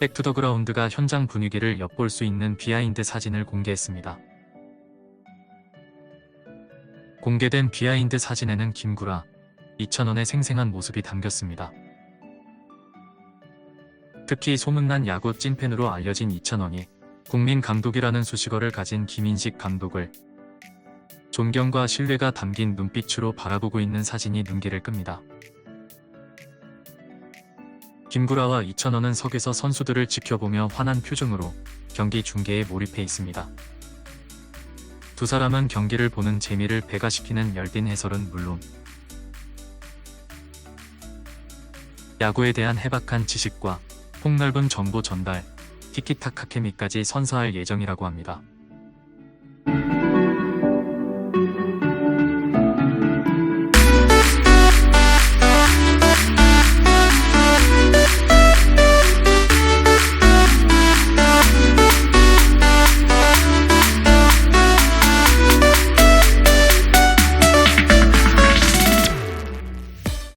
백투더그라운드가 현장 분위기를 엿볼 수 있는 비하인드 사진을 공개했습니다. 공개된 비하인드 사진에는 김구라, 이천원의 생생한 모습이 담겼습니다. 특히 소문난 야구 찐팬으로 알려진 이천원이 국민 감독이라는 수식어를 가진 김인식 감독을 존경과 신뢰가 담긴 눈빛으로 바라보고 있는 사진이 눈길을 끕니다. 김구라와 이천원은 석에서 선수들을 지켜보며 환한 표정으로 경기 중계에 몰입해 있습니다. 두 사람은 경기를 보는 재미를 배가시키는 열띤 해설은 물론 야구에 대한 해박한 지식과 폭넓은 정보 전달, 티키타카 케미까지 선사할 예정이라고 합니다.